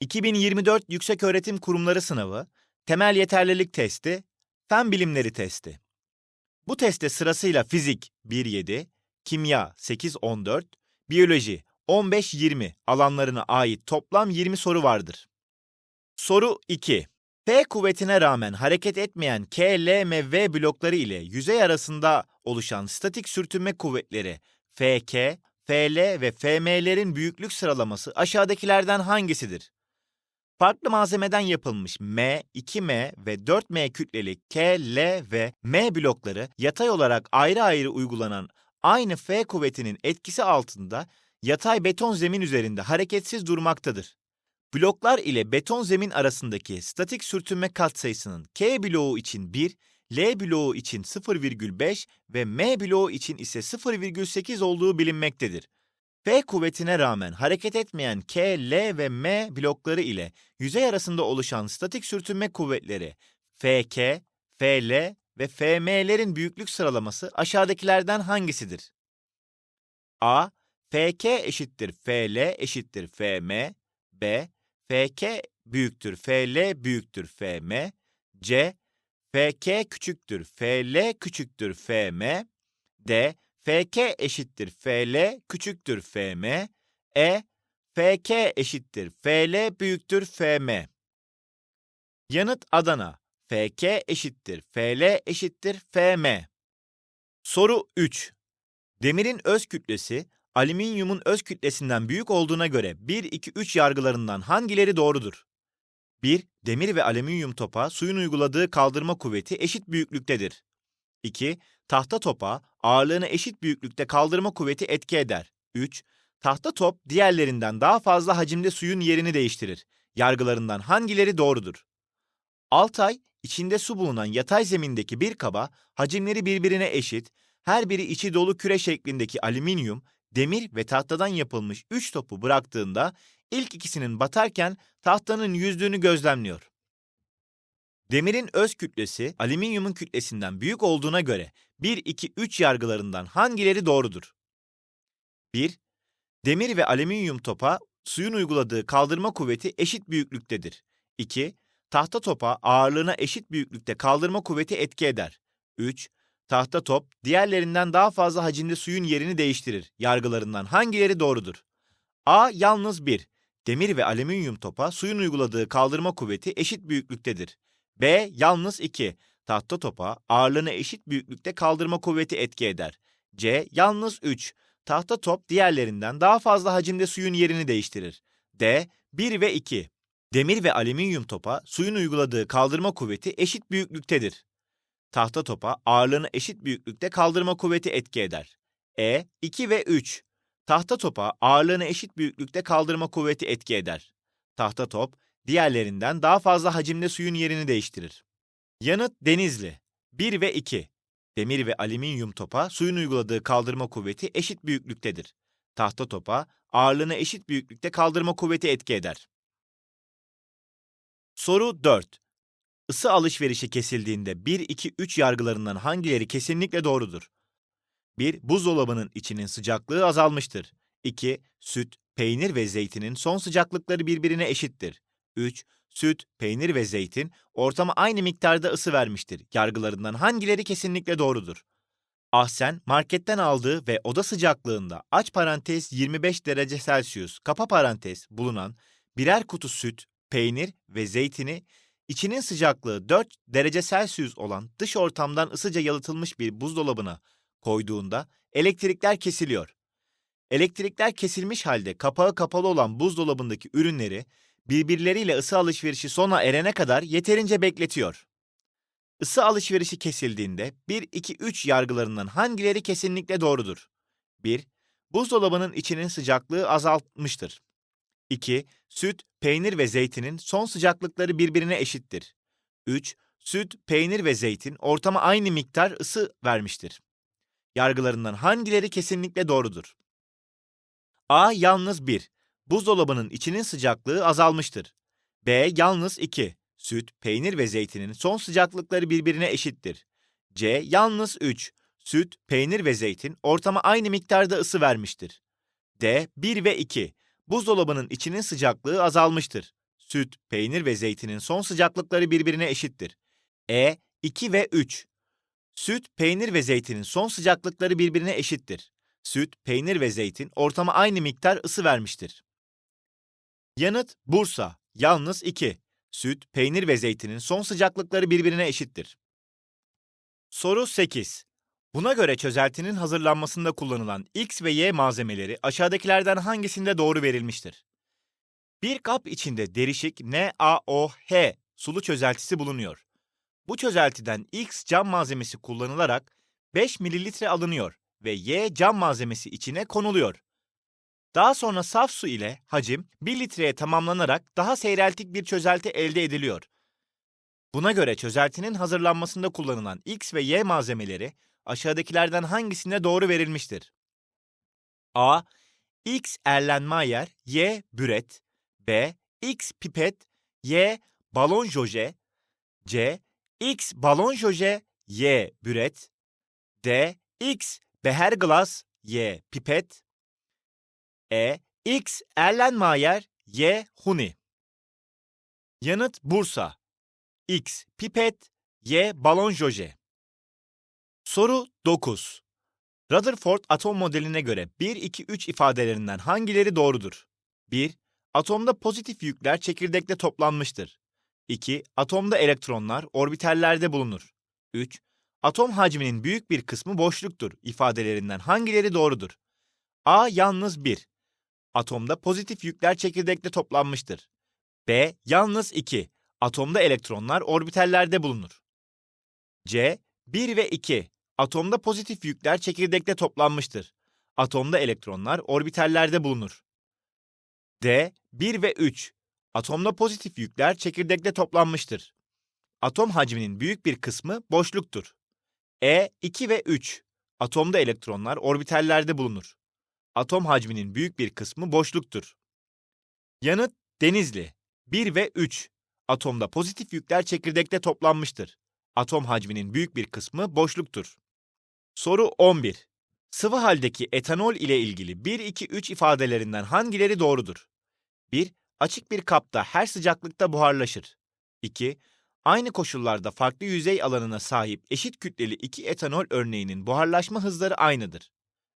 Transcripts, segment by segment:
2024 Yükseköğretim Kurumları Sınavı, Temel Yeterlilik Testi, Fen Bilimleri Testi. Bu testte sırasıyla fizik 1-7, kimya 8-14, biyoloji 15-20 alanlarına ait toplam 20 soru vardır. Soru 2. F kuvvetine rağmen hareket etmeyen K, L ve V blokları ile yüzey arasında oluşan statik sürtünme kuvvetleri FK, FL ve FM'lerin büyüklük sıralaması aşağıdakilerden hangisidir? Farklı malzemeden yapılmış M, 2M ve 4M kütleli K, L ve M blokları yatay olarak ayrı ayrı uygulanan aynı F kuvvetinin etkisi altında yatay beton zemin üzerinde hareketsiz durmaktadır. Bloklar ile beton zemin arasındaki statik sürtünme katsayısının K bloğu için 1, L bloğu için 0,5 ve M bloğu için ise 0,8 olduğu bilinmektedir. F kuvvetine rağmen hareket etmeyen K, L ve M blokları ile yüzey arasında oluşan statik sürtünme kuvvetleri FK, FL ve FM'lerin büyüklük sıralaması aşağıdakilerden hangisidir? A. FK eşittir FL eşittir FM. B. FK büyüktür FL büyüktür FM. C. FK küçüktür FL küçüktür FM. D. FK eşittir FL küçüktür FM. E. FK eşittir FL büyüktür FM. Yanıt Adana. FK eşittir FL eşittir FM. Soru 3. Demirin öz kütlesi alüminyumun öz kütlesinden büyük olduğuna göre 1, 2, 3 yargılarından hangileri doğrudur? 1. Demir ve alüminyum topa suyun uyguladığı kaldırma kuvveti eşit büyüklüktedir. 2. Tahta topa ağırlığını eşit büyüklükte kaldırma kuvveti etki eder. 3. Tahta top diğerlerinden daha fazla hacimde suyun yerini değiştirir. Yargılarından hangileri doğrudur? Altay, içinde su bulunan yatay zemindeki bir kaba hacimleri birbirine eşit, her biri içi dolu küre şeklindeki alüminyum, demir ve tahtadan yapılmış üç topu bıraktığında ilk ikisinin batarken tahtanın yüzdüğünü gözlemliyor. Demirin öz kütlesi alüminyumun kütlesinden büyük olduğuna göre 1, 2, 3 yargılarından hangileri doğrudur? 1. Demir ve alüminyum topa suyun uyguladığı kaldırma kuvveti eşit büyüklüktedir. 2. Tahta topa ağırlığına eşit büyüklükte kaldırma kuvveti etki eder. 3. Tahta top diğerlerinden daha fazla hacimde suyun yerini değiştirir. Yargılarından hangileri doğrudur? A. Yalnız 1. Demir ve alüminyum topa suyun uyguladığı kaldırma kuvveti eşit büyüklüktedir. B. Yalnız 2. Tahta topa ağırlığına eşit büyüklükte kaldırma kuvveti etki eder. C. Yalnız 3. Tahta top diğerlerinden daha fazla hacimde suyun yerini değiştirir. D. 1 ve 2. Demir ve alüminyum topa suyun uyguladığı kaldırma kuvveti eşit büyüklüktedir. Tahta topa ağırlığını eşit büyüklükte kaldırma kuvveti etki eder. E. 2 ve 3. Tahta topa ağırlığını eşit büyüklükte kaldırma kuvveti etki eder. Tahta top diğerlerinden daha fazla hacimde suyun yerini değiştirir. Yanıt Denizli. 1 ve 2. Demir ve alüminyum topa suyun uyguladığı kaldırma kuvveti eşit büyüklüktedir. Tahta topa ağırlığını eşit büyüklükte kaldırma kuvveti etki eder. Soru 4. Isı alışverişi kesildiğinde 1, 2, 3 yargılarından hangileri kesinlikle doğrudur? 1. Buzdolabının içinin sıcaklığı azalmıştır. 2. Süt, peynir ve zeytinin son sıcaklıkları birbirine eşittir. 3. Süt, peynir ve zeytin ortama aynı miktarda ısı vermiştir. Yargılarından hangileri kesinlikle doğrudur? Ahsen marketten aldığı ve oda sıcaklığında aç parantez 25 derece Celsius kapa parantez bulunan birer kutu süt, peynir ve zeytini içinin sıcaklığı 4 derece Celsius olan dış ortamdan ısıca yalıtılmış bir buzdolabına koyduğunda elektrikler kesiliyor. Elektrikler kesilmiş halde kapağı kapalı olan buzdolabındaki ürünleri birbirleriyle ısı alışverişi sona erene kadar yeterince bekletiyor. Isı alışverişi kesildiğinde 1, 2, 3 yargılarından hangileri kesinlikle doğrudur? 1. Buzdolabının içinin sıcaklığı azaltmıştır. 2. Süt, peynir ve zeytinin son sıcaklıkları birbirine eşittir. 3. Süt, peynir ve zeytin ortama aynı miktar ısı vermiştir. Yargılarından hangileri kesinlikle doğrudur? A. Yalnız 1. Buzdolabının içinin sıcaklığı azalmıştır. B. Yalnız 2. Süt, peynir ve zeytinin son sıcaklıkları birbirine eşittir. C. Yalnız 3. Süt, peynir ve zeytin ortama aynı miktarda ısı vermiştir. D. 1 ve 2. Buzdolabının içinin sıcaklığı azalmıştır. süt, peynir ve zeytinin son sıcaklıkları birbirine eşittir. E 2 ve 3. Süt, peynir ve zeytinin son sıcaklıkları birbirine eşittir. Süt, peynir ve zeytin ortama aynı miktar ısı vermiştir. Yanıt Bursa, yalnız 2. Süt, peynir ve zeytinin son sıcaklıkları birbirine eşittir. Soru 8. Buna göre çözeltinin hazırlanmasında kullanılan X ve Y malzemeleri aşağıdakilerden hangisinde doğru verilmiştir? Bir kap içinde derişik NaOH sulu çözeltisi bulunuyor. Bu çözeltiden X cam malzemesi kullanılarak 5 mililitre alınıyor ve Y cam malzemesi içine konuluyor. Daha sonra saf su ile hacim 1 litreye tamamlanarak daha seyreltik bir çözelti elde ediliyor. Buna göre çözeltinin hazırlanmasında kullanılan X ve Y malzemeleri aşağıdakilerden hangisinde doğru verilmiştir? A. X Erlenmeyer, Y büret, B. X pipet, Y balon joje, C. X balon joje, Y büret, D. X beher glas, Y pipet, E. X Erlenmeyer, Y huni. Yanıt Bursa. X pipet, Y balon joje. Soru 9. Rutherford atom modeline göre 1, 2, 3 ifadelerinden hangileri doğrudur? 1. Atomda pozitif yükler çekirdekte toplanmıştır. 2. Atomda elektronlar orbitallerde bulunur. 3. Atom hacminin büyük bir kısmı boşluktur ifadelerinden hangileri doğrudur? A. Yalnız 1. Atomda pozitif yükler çekirdekte toplanmıştır. B. Yalnız 2. Atomda elektronlar orbitallerde bulunur. C. 1 ve 2. Atomda pozitif yükler çekirdekte toplanmıştır. Atomda elektronlar orbitallerde bulunur. D. 1 ve 3. Atomda pozitif yükler çekirdekte toplanmıştır. Atom hacminin büyük bir kısmı boşluktur. E. 2 ve 3. Atomda elektronlar orbitallerde bulunur. Atom hacminin büyük bir kısmı boşluktur. Yanıt Denizli. 1 ve 3. Atomda pozitif yükler çekirdekte toplanmıştır. Atom hacminin büyük bir kısmı boşluktur. Soru 11. Sıvı haldeki etanol ile ilgili 1, 2, 3 ifadelerinden hangileri doğrudur? 1. Açık bir kapta her sıcaklıkta buharlaşır. 2. Aynı koşullarda farklı yüzey alanına sahip eşit kütleli iki etanol örneğinin buharlaşma hızları aynıdır.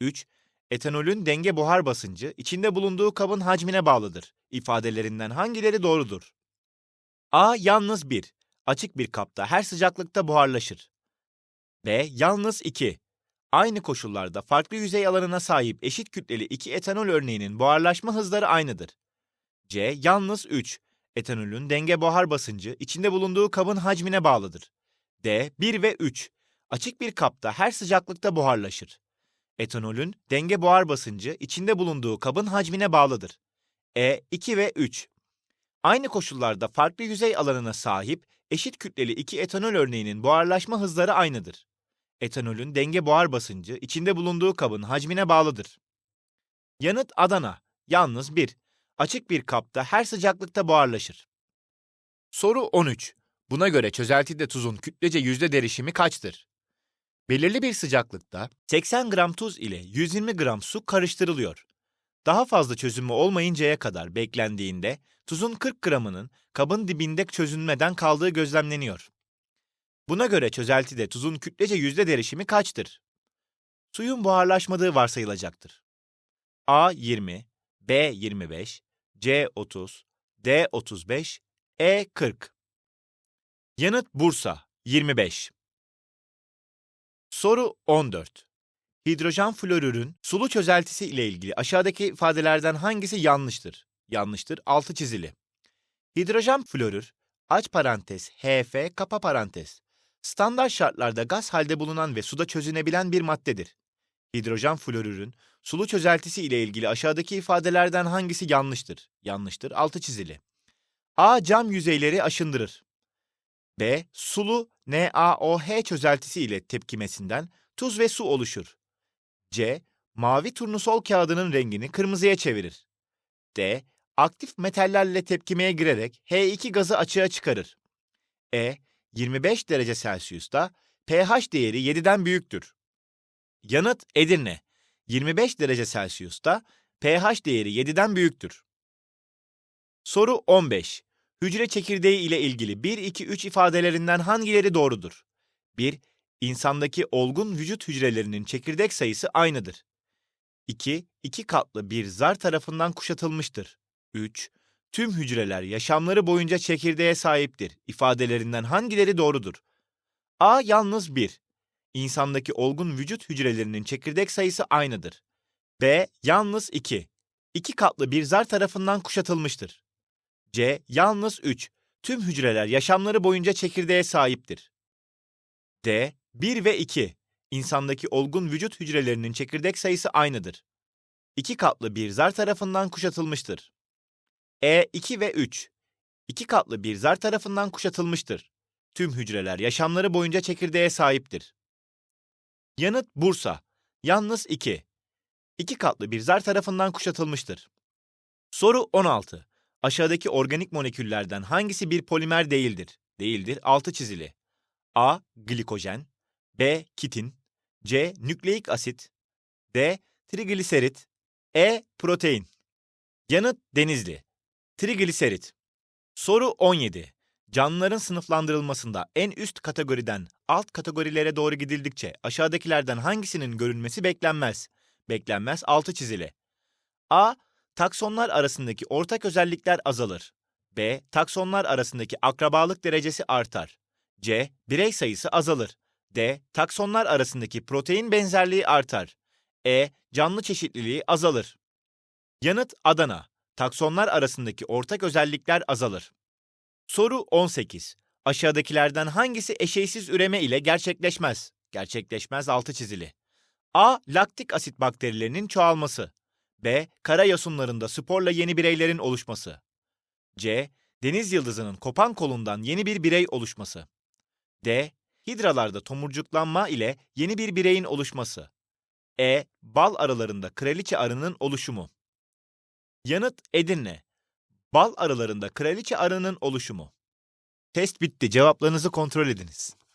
3. Etanolün denge buhar basıncı içinde bulunduğu kabın hacmine bağlıdır. İfadelerinden hangileri doğrudur? A. Yalnız 1. Açık bir kapta her sıcaklıkta buharlaşır. B. Yalnız 2. Aynı koşullarda farklı yüzey alanına sahip eşit kütleli iki etanol örneğinin buharlaşma hızları aynıdır. C. Yalnız 3. Etanolün denge buhar basıncı içinde bulunduğu kabın hacmine bağlıdır. D. 1 ve 3. Açık bir kapta her sıcaklıkta buharlaşır. Etanolün denge buhar basıncı içinde bulunduğu kabın hacmine bağlıdır. E. 2 ve 3. Aynı koşullarda farklı yüzey alanına sahip eşit kütleli iki etanol örneğinin buharlaşma hızları aynıdır. Etanolün denge buhar basıncı içinde bulunduğu kabın hacmine bağlıdır. Yanıt Adana. Yalnız 1. Açık bir kapta her sıcaklıkta buharlaşır. Soru 13. Buna göre çözeltide tuzun kütlece yüzde derişimi kaçtır? Belirli bir sıcaklıkta 80 gram tuz ile 120 gram su karıştırılıyor. Daha fazla çözünme olmayıncaya kadar beklendiğinde tuzun 40 gramının kabın dibinde çözünmeden kaldığı gözlemleniyor. Buna göre çözeltide tuzun kütlece yüzde derişimi kaçtır? Suyun buharlaşmadığı varsayılacaktır. A 20, B 25, C 30, D 35, E 40. Yanıt Bursa 25. Soru 14. Hidrojen florürün sulu çözeltisi ile ilgili aşağıdaki ifadelerden hangisi yanlıştır? Yanlıştır, altı çizili. Hidrojen florür, aç parantez, HF, kapa parantez. Standart şartlarda gaz halde bulunan ve suda çözünebilen bir maddedir. Hidrojen florürün sulu çözeltisi ile ilgili aşağıdaki ifadelerden hangisi yanlıştır? Yanlıştır, altı çizili. A. Cam yüzeyleri aşındırır. B. Sulu NaOH çözeltisi ile tepkimesinden tuz ve su oluşur. C. Mavi turnusol kağıdının rengini kırmızıya çevirir. D. Aktif metallerle tepkimeye girerek H2 gazı açığa çıkarır. E. 25 derece Celsius'ta pH değeri 7'den büyüktür. Yanıt Edirne. 25 derece Celsius'ta pH değeri 7'den büyüktür. Soru 15. Hücre çekirdeği ile ilgili 1, 2, 3 ifadelerinden hangileri doğrudur? 1. İnsandaki olgun vücut hücrelerinin çekirdek sayısı aynıdır. 2. İki katlı bir zar tarafından kuşatılmıştır. 3. Tüm hücreler yaşamları boyunca çekirdeğe sahiptir. İfadelerinden hangileri doğrudur? A. Yalnız 1. İnsandaki olgun vücut hücrelerinin çekirdek sayısı aynıdır. B. Yalnız 2. İki katlı bir zar tarafından kuşatılmıştır. C. Yalnız 3. Tüm hücreler yaşamları boyunca çekirdeğe sahiptir. D. 1 ve 2. İnsandaki olgun vücut hücrelerinin çekirdek sayısı aynıdır. İki katlı bir zar tarafından kuşatılmıştır. E. 2 ve 3. İki katlı bir zar tarafından kuşatılmıştır. Tüm hücreler yaşamları boyunca çekirdeğe sahiptir. Yanıt Bursa. Yalnız 2. İki katlı bir zar tarafından kuşatılmıştır. Soru 16. Aşağıdaki organik moleküllerden hangisi bir polimer değildir? Değildir. Altı çizili. A. Glikojen B. Kitin C. Nükleik asit D. Trigliserit E. Protein Yanıt Denizli Trigliserit Soru 17. Canlıların sınıflandırılmasında en üst kategoriden alt kategorilere doğru gidildikçe aşağıdakilerden hangisinin görünmesi beklenmez? Beklenmez altı çizili. A. Taksonlar arasındaki ortak özellikler azalır. B. Taksonlar arasındaki akrabalık derecesi artar. C. Birey sayısı azalır. D. Taksonlar arasındaki protein benzerliği artar. E. Canlı çeşitliliği azalır. Yanıt Adana. Taksonlar arasındaki ortak özellikler azalır. Soru 18. Aşağıdakilerden hangisi eşeysiz üreme ile gerçekleşmez? Gerçekleşmez altı çizili. A. Laktik asit bakterilerinin çoğalması. B. Kara yosunlarında sporla yeni bireylerin oluşması. C. Deniz yıldızının kopan kolundan yeni bir birey oluşması. D. Hidralarda tomurcuklanma ile yeni bir bireyin oluşması. E. Bal arılarında kraliçe arının oluşumu. Yanıt Edirne. Bal arılarında kraliçe arının oluşumu. Test bitti. Cevaplarınızı kontrol ediniz.